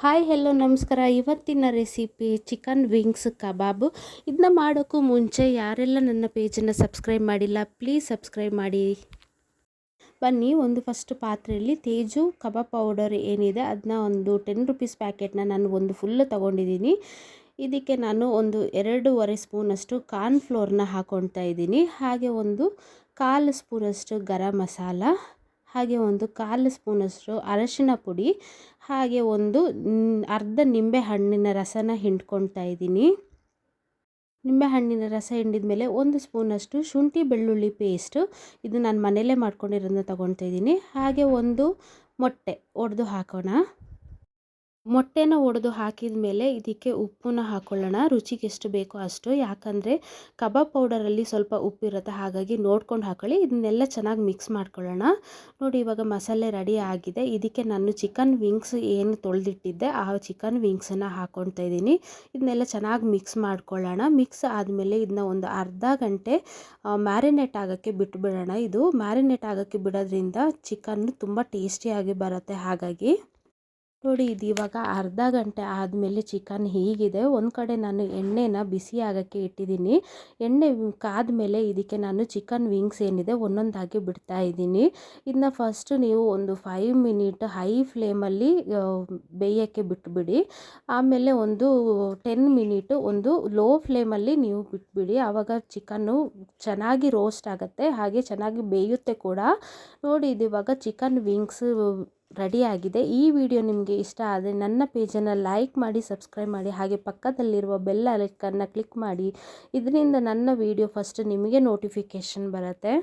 Hi hello ನಮಸ್ಕಾರ. ಇವತ್ತಿನ recipe chicken wings ಕಬಾಬು ಇದನ್ನ ಮಾಡೋಕ್ಕೂ ಮುಂಚೆ ಯಾರೆಲ್ಲ ನನ್ನ ಪೇಜನ್ನು ಸಬ್ಸ್ಕ್ರೈಬ್ ಮಾಡಿಲ್ಲ ಪ್ಲೀಸ್ ಸಬ್ಸ್ಕ್ರೈಬ್ ಮಾಡಿ. ಬನ್ನಿ, ಒಂದು ಫಸ್ಟ್ ಪಾತ್ರೆಯಲ್ಲಿ ತೇಜು ಕಬಾಬ್ ಪೌಡರ್ ಏನಿದೆ ಅದನ್ನ ಒಂದು ಟೆನ್ ರುಪೀಸ್ ಪ್ಯಾಕೆಟ್ನ ನಾನು ಒಂದು ಫುಲ್ಲು ತೊಗೊಂಡಿದ್ದೀನಿ. ಇದಕ್ಕೆ ನಾನು ಒಂದು ಎರಡೂವರೆ ಸ್ಪೂನಷ್ಟು ಕಾರ್ನ್ಫ್ಲೋರ್ನ ಹಾಕ್ಕೊಳ್ತಾ ಇದ್ದೀನಿ. ಹಾಗೆ ಒಂದು ಕಾಲು ಸ್ಪೂನಷ್ಟು ಗರಂ ಮಸಾಲ. ಹಾಗೆ ಒಂದು ಕಾಲು ಸ್ಪೂನಷ್ಟು ಅರಶಿನ ಪುಡಿ, ಹಾಗೆ ಒಂದು ಅರ್ಧ ನಿಂಬೆ ಹಣ್ಣಿನ ರಸನ ಹಿಂಡ್ಕೊಳ್ತಾ ಇದ್ದೀನಿ. ನಿಂಬೆ ಹಣ್ಣಿನ ರಸ ಹಿಂಡಿದ ಮೇಲೆ ಒಂದು ಸ್ಪೂನಷ್ಟು ಶುಂಠಿ ಬೆಳ್ಳುಳ್ಳಿ ಪೇಸ್ಟು ಇದು ನಾನು ಮನೆಯಲ್ಲೇ ಮಾಡ್ಕೊಂಡಿರೋದನ್ನ ತೊಗೊಳ್ತಾ ಇದ್ದೀನಿ. ಹಾಗೆ ಒಂದು ಮೊಟ್ಟೆ ಒಡೆದು ಹಾಕೋಣ. ಮೊಟ್ಟೆನ ಒಡೆದು ಹಾಕಿದ ಮೇಲೆ ಇದಕ್ಕೆ ಉಪ್ಪನ್ನ ಹಾಕೊಳ್ಳೋಣ. ರುಚಿಗೆ ಎಷ್ಟು ಬೇಕೋ ಅಷ್ಟು. ಯಾಕಂದರೆ ಕಬಾಬ್ ಪೌಡರಲ್ಲಿ ಸ್ವಲ್ಪ ಉಪ್ಪಿರುತ್ತೆ. ಹಾಗಾಗಿ ನೋಡ್ಕೊಂಡು ಹಾಕೊಳ್ಳಿ. ಇದನ್ನೆಲ್ಲ ಚೆನ್ನಾಗಿ ಮಿಕ್ಸ್ ಮಾಡ್ಕೊಳ್ಳೋಣ. ನೋಡಿ, ಇವಾಗ ಮಸಾಲೆ ರೆಡಿ ಆಗಿದೆ. ಇದಕ್ಕೆ ನಾನು ಚಿಕನ್ ವಿಂಗ್ಸ್ ಏನು ತೊಳೆದಿಟ್ಟಿದ್ದೆ. ಆ ಚಿಕನ್ ವಿಂಗ್ಸನ್ನು ಹಾಕ್ಕೊಳ್ತಾ ಇದ್ದೀನಿ. ಇದನ್ನೆಲ್ಲ ಚೆನ್ನಾಗಿ ಮಿಕ್ಸ್ ಮಾಡ್ಕೊಳ್ಳೋಣ. ಮಿಕ್ಸ್ ಆದಮೇಲೆ ಇದನ್ನ ಒಂದು ಅರ್ಧ ಗಂಟೆ ಮ್ಯಾರಿನೇಟ್ ಆಗೋಕ್ಕೆ ಬಿಟ್ಬಿಡೋಣ. ಇದು ಮ್ಯಾರಿನೇಟ್ ಆಗೋಕ್ಕೆ ಬಿಡೋದ್ರಿಂದ ಚಿಕನ್ ತುಂಬ ಟೇಸ್ಟಿಯಾಗಿ ಬರುತ್ತೆ. ಹಾಗಾಗಿ ನೋಡಿ, ಇದು ಇವಾಗ ಅರ್ಧ ಗಂಟೆ ಆದಮೇಲೆ ಚಿಕನ್ ಹೀಗಿದೆ. ಒಂದು ಕಡೆ ನಾನು ಎಣ್ಣೆನ ಬಿಸಿ ಆಗೋಕ್ಕೆ ಇಟ್ಟಿದ್ದೀನಿ. ಎಣ್ಣೆ ಕಾದ ಮೇಲೆ ಇದಕ್ಕೆ ನಾನು ಚಿಕನ್ ವಿಂಗ್ಸ್ ಏನಿದೆ ಒಂದೊಂದಾಗಿ ಬಿಡ್ತಾ ಇದ್ದೀನಿ. ಇದನ್ನ ಫಸ್ಟ್ ನೀವು ಒಂದು ಫೈವ್ ಮಿನಿಟ್ ಹೈ ಫ್ಲೇಮಲ್ಲಿ ಬೇಯೋಕ್ಕೆ ಬಿಟ್ಬಿಡಿ. ಆಮೇಲೆ ಒಂದು ಟೆನ್ ಮಿನಿಟ್ ಒಂದು ಲೋ ಫ್ಲೇಮಲ್ಲಿ ನೀವು ಬಿಟ್ಬಿಡಿ. ಆವಾಗ ಚಿಕನ್ನು ಚೆನ್ನಾಗಿ ರೋಸ್ಟ್ ಆಗುತ್ತೆ. ಹಾಗೆ ಚೆನ್ನಾಗಿ ಬೇಯುತ್ತೆ ಕೂಡ. ನೋಡಿ, ಇದು ಇವಾಗ ಚಿಕನ್ ವಿಂಗ್ಸ್ ರೆಡಿಯಾಗಿದೆ. ಈ ವಿಡಿಯೋ ನಿಮಗೆ ಇಷ್ಟ ಆದರೆ ನನ್ನ ಪೇಜನ್ನು ಲೈಕ್ ಮಾಡಿ, ಸಬ್ಸ್ಕ್ರೈಬ್ ಮಾಡಿ, ಹಾಗೆ ಪಕ್ಕದಲ್ಲಿರುವ ಬೆಲ್ ಐಕನ್ನ ಕ್ಲಿಕ್ ಮಾಡಿ. ಇದರಿಂದ ನನ್ನ ವಿಡಿಯೋ ಫಸ್ಟ್ ನಿಮಗೆ ನೋಟಿಫಿಕೇಶನ್ ಬರುತ್ತೆ.